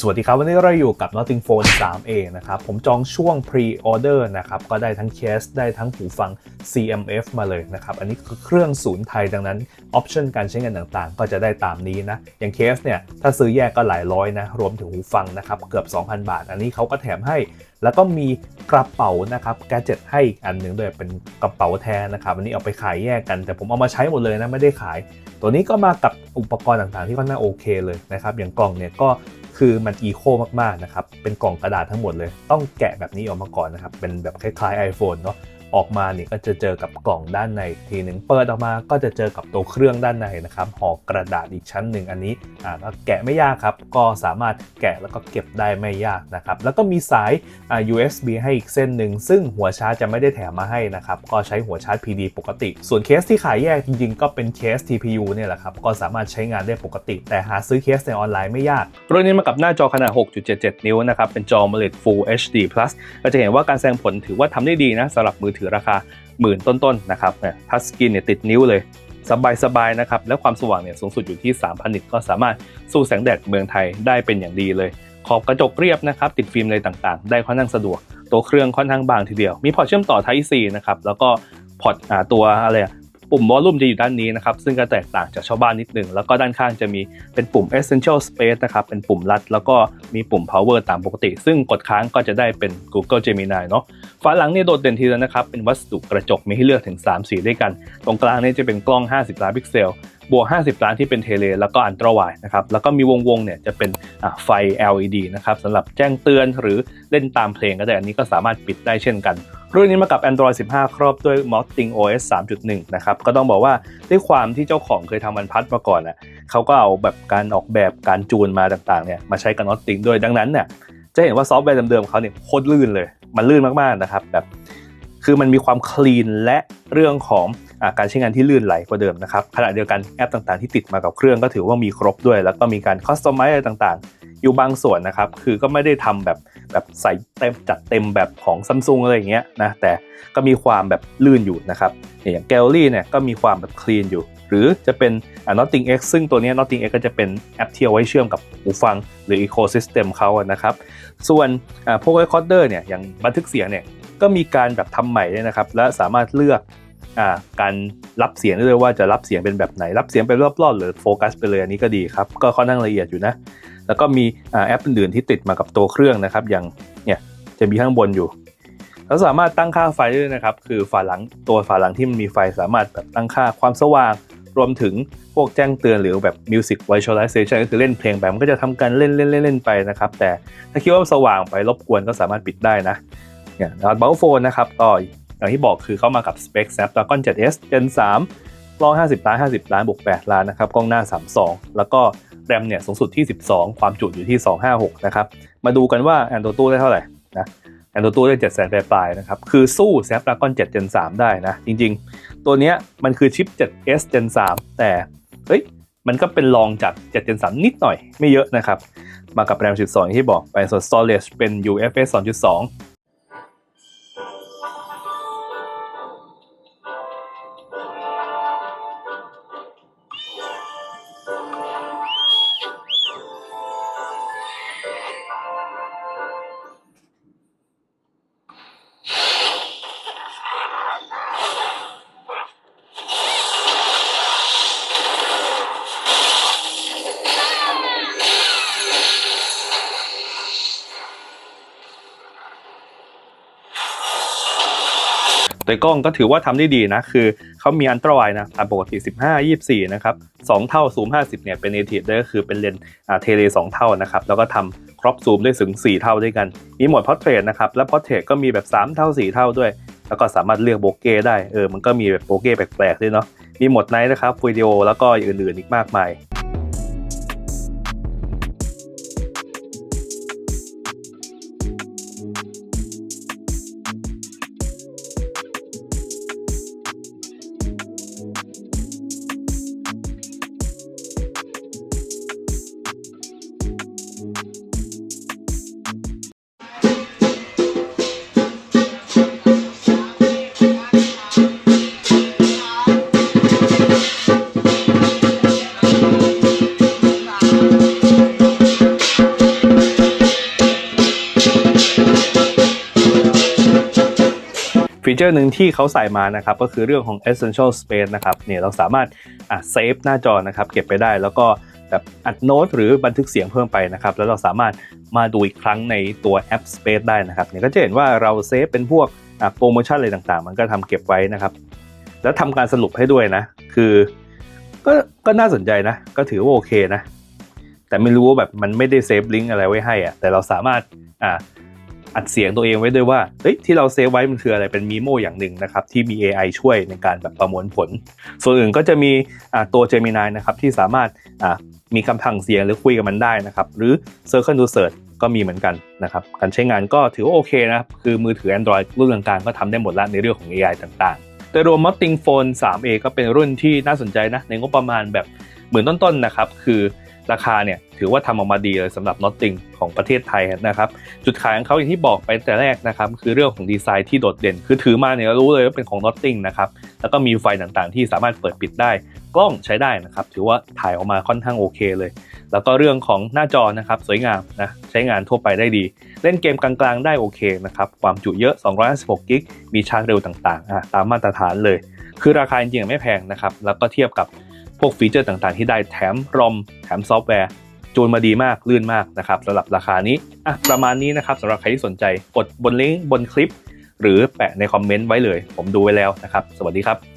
สวัสดีครับ วันนี้เราอยู่กับ Notting Phone 3A นะครับ ผมจองช่วง Pre-Order นะครับ ก็ได้ทั้งเคส ได้ทั้งหูฟัง CMF มาเลยนะครับ อันนี้คือเครื่องศูนย์ไทยดังนั้นออปชันการใช้งานต่างๆ ก็จะได้ตามนี้นะ อย่างเคสเนี่ย ถ้าซื้อแยกก็หลายร้อยนะ รวมถึงหูฟังนะครับ เกือบ 2,000 บาท อันนี้เขาก็แถมให้ แล้วก็มีกระเป๋านะครับแกจ e t ให้อีกอันหนึ่งด้วยเป็นกระเป๋าแทนนะครับอันนี้เอาไปขายแยกกัน แต่ผมเอามาใช้หมดเลยนะไม่ได้ขาย ตัวนี้ก็มากับอุปกรณ์ต่างๆ ที่ค่อนข้างโอเคเลยนะครับอย่างกล่องเนี่ยก็ คือมันอีโคมากๆนะครับ เป็นกล่องกระดาษทั้งหมดเลย ต้องแกะแบบนี้ออกมาก่อนนะครับ เป็นแบบคล้ายๆ iPhone เนาะ ออกมาเนี่ยก็จะเจอกับกล่องด้านในทีหนึ่งเปิดออกมาก็จะเจอกับตัวเครื่องด้านในนะครับห่อกระดาษอีกชั้นหนึ่งอันนี้อ่าก็แกะไม่ยากครับ ก็สามารถแกะแล้วก็เก็บได้ไม่ยากนะครับ แล้วก็มีสายอ่า USB ให้อีกเส้นหนึ่งซึ่งหัวชาร์จจะไม่ได้แถมมาให้นะครับก็ใช้หัวชาร์จ PD ปกติ ส่วนเคสที่ขายแยกจริงๆ ก็เป็นเคส TPU เนี่ยแหละครับก็สามารถใช้งานได้ปกติ แต่หาซื้อเคสในออนไลน์ไม่ยากรุ่นนี้มากับหน้าจอขนาด 6.77 นิ้วนะครับเป็นจอ AMOLED Full HD Plus เราจะเห็นว่าการแสดงผลถือว่าทำได้ดีนะสำหรับมือถือราคาหมื่นต้นๆนะครับทัชสกรีนเนี่ยติดนิ้วเลยสบายๆนะครับและความสว่างเนี่ยสูงสุดอยู่ที่ 3,000นิตก็สามารถสู้แสงแดดเมืองไทยได้เป็นอย่างดีเลย ขอบกระจกเรียบนะครับติดฟิล์มอะไรต่างๆ ได้ค่อนข้างสะดวก ตัวเครื่องค่อนข้างบางทีเดียว มีพอร์ตเชื่อมต่อ Type C นะครับแล้วก็พอร์ตตัวอะไรอะ ปุ่มวอลลุ่มจะอยู่ด้านนี้นะครับ ซึ่งก็แตกต่างจากชาวบ้านนิดหนึ่ง แล้วก็ด้านข้างจะมีเป็นปุ่ม Essential Space นะครับ เป็นปุ่มลัด แล้วก็มีปุ่ม Power ตามปกติ ซึ่งกดค้างก็จะได้เป็น Google Gemini เนาะฝาหลังนี่โดดเด่นทีเดียวนะครับ เป็นวัสดุกระจกมีให้เลือกถึง 3 สีด้วยกัน ตรงกลางนี่จะเป็นกล้อง 50 ล้านพิกเซล บวก 50 ล้านที่เป็นเทเลแล้วก็อันตราไวนะครับแล้วก็มีวงวงๆเนี่ยจะเป็นไฟ LED นะครับสำหรับแจ้งเตือนหรือเล่นตามเพลงก็ได้อันนี้ก็สามารถปิดได้เช่นกัน รุ่นนี้มากับ Android 15 ครอบด้วย Modding OS 3.1 นะครับก็ต้องบอกว่าด้วยความที่เจ้าของเคยทำมันพัดมาก่อนน่ะเขาก็เอาแบบการออกแบบการจูนมาต่างๆเนี่ยมาใช้กับ Modding ด้วยดังนั้นเนี่ยจะเห็นว่าซอฟต์แวร์เดิมๆเขาเนี่ยโคตรลื่นเลย มันลื่นมากๆนะครับแบบคือมันมีความคลีนและเรื่องของ การใช้งานที่ลื่นไหลกว่าเดิมนะครับขณะเดียวกันแอปต่างๆที่ติดมากับเครื่องก็ถือว่ามีครบด้วย แล้วก็มีการคอสตอมไมซ์อะไรต่างๆ อยู่บางส่วนนะครับคือก็ไม่ได้ทำแบบแบบใส่เต็มจัดเต็มแบบของซัมซุงอะไรอย่างเงี้ยนะแต่ก็มีความแบบลื่นอยู่นะครับอย่างแกลลี่เนี่ยก็มีความแบบคลีนอยู่หรือจะเป็นอ่า Notting X ซึ่งตัวนี้ Notting X ก็จะเป็นแอปที่เอาไว้เชื่อมกับหูฟังหรือ Ecosystem เขานะครับ ส่วนพวก Recorder เนี่ยอย่างบันทึกเสียงเนี่ยก็มีการแบบทำใหม่ด้วยนะครับ และสามารถเลือก อ่าการรับเสียงได้ด้วยว่าจะรับเสียงเป็นแบบไหน รับเสียงเป็นรอบๆหรือโฟกัสไปเลยอันนี้ก็ดีครับ ก็ค่อนข้างละเอียดอยู่นะ แล้วก็มีอแอปอื่นๆที่ติดมากับตัวเครื่องนะครับ อย่างเนี่ยจะมีข้างบนอยู่แล้วสามารถตั้งค่าไฟได้วยนะครับ คือฝาหลังตัวฝาหลังที่มันมีไฟสามารถแบบตั้งค่าความสว่าง รวมถึงพวกแจ้งเตือนหรือแบบ Music Visualization ก็คือเล่นเพลงแบบมันก็จะทำการเล่นเล่นเล่นเล่นไปนะครับ แต่ถ้าคิดว่าสว่างไปรบกวนก็สามารถปิดได้นะเนี่ยแล้วเบลโฟนนะครับก็ อย่างที่บอกคือเข้ามากับสเปค Snapdragon 7s Gen 3กล้อง 50 ล้าน 50 ล้านบวก 8 ล้านนะครับ กล้องหน้า 32 แล้วก็แรมเนี่ยสูงสุดที่ 12 ความจุอยู่ที่ 256 นะครับ มาดูกันว่า Antutu ได้เท่าไหร่นะ Antutu ได้ 7 0 0 0 0ปลายๆนะครับ คือสู้ Snapdragon 7 Gen 3 ได้นะ จริงๆ ตัวเนี้ยมันคือชิป 7s Gen 3 แต่เฮ้ยมันก็เป็นรองจาก 7 Gen 3 นิดหน่อยไม่เยอะนะครับ มากับแรม 12อย่างที่บอกไปส่วน storage เป็น UFS 2.2 โดยกล้องก็ถือว่าทำได้ดีนะ คือเขามีอันตรายนะตามปกติ 15 24 นะครับ 2 เท่าซูม 50 เนี่ยเป็น native ได้ก็คือเป็นเลนส์อ่าเทเล 2 เท่านะครับ แล้วก็ทำครอปซูมได้ถึง 4 เท่าด้วยกัน มีโหมด portrait นะครับ และ portrait ก็มีแบบ 3 เท่า 4 เท่าด้วย แล้วก็สามารถเลือกโบเก้ได้ เออ มันก็มีแบบโบเก้แปลกๆด้วยเนาะ มีโหมดไนท์นะครับวิดีโอแล้วก็อื่นๆอีกมากมาย เจอร์หนึ่งที่เขาใส่มานะครับก็คือเรื่องของ essential space นะครับเนี่ยเราสามารถอะเซฟหน้าจอนะครับเก็บไปได้แล้วก็แบบอัดโน้ตหรือบันทึกเสียงเพิ่มไปนะครับแล้วเราสามารถมาดูอีกครั้งในตัวแอป Space ได้นะครับเนี่ยก็จะเห็นว่าเราเซฟเป็นพวกโปรโมชั่นอะไรต่างๆ มันก็ทำเก็บไว้นะครับ แล้วทำการสรุปให้ด้วยนะ คือก็ก็น่าสนใจนะ ก็ถือว่าโอเคนะ แต่ไม่รู้ว่าแบบมันไม่ได้เซฟลิงก์อะไรไว้ให้อะแต่เราสามารถอ่า อัดเสียงตัวเองไว้ด้วยว่าเฮ้ยที่เราเซฟไว้มันคืออะไรเป็นมีโมอย่างหนึ่งนะครับที่มี AI ช่วยในการแบบประมวลผล ส่วนอื่นก็จะมีตัว Gemini นะครับที่สามารถมีคำสั่งเสียงหรือคุยกับมันได้นะครับหรือ Circle to Search ก็มีเหมือนกันนะครับการใช้งานก็ถือว่าโอเคนะค,คือมือถือ Android รุ่นกลางๆก็ทำได้หมดละในเรื่องของ AI ต่างๆ แต่รวม Notting Phone 3A ก็เป็นรุ่นที่น่าสนใจนะในงบประมาณแบบหมื่นต้นๆนะครับคือ ราคาเนี่ยถือว่าทำออกมาดีเลยสำหรับ Notting ของประเทศไทยนะครับจุดขายของเขาอย่างที่บอกไปแต่แรกนะครับคือเรื่องของดีไซน์ที่โดดเด่น คือถือมาเนี่ยรู้เลยว่าเป็นของ Notting นะครับแล้วก็มีไฟต่างๆ ที่สามารถเปิดปิดได้ กล้องใช้ได้นะครับถือว่าถ่ายออกมาค่อนข้างโอเคเลย แล้วก็เรื่องของหน้าจอนะครับสวยงามนะใช้งานทั่วไปได้ดี เล่นเกมกลางๆ ได้โอเคนะครับความจุเยอะ 256กิกมีชาร์จเร็วต่างๆอะตามมาตรฐานเลย คือราคาจริงๆไม่แพงนะครับแล้วก็เทียบกับ พวกฟีเจอร์ต่างๆ ที่ได้แถมรอมแถมซอฟต์แวร์จูนมาดีมากลื่นมากนะครับสำหรับราคานี้อะประมาณนี้นะครับสำหรับใครที่สนใจกดบนลิงก์บนคลิป หรือแปะในคอมเมนต์ไว้เลย ผมดูไว้แล้วนะครับ สวัสดีครับ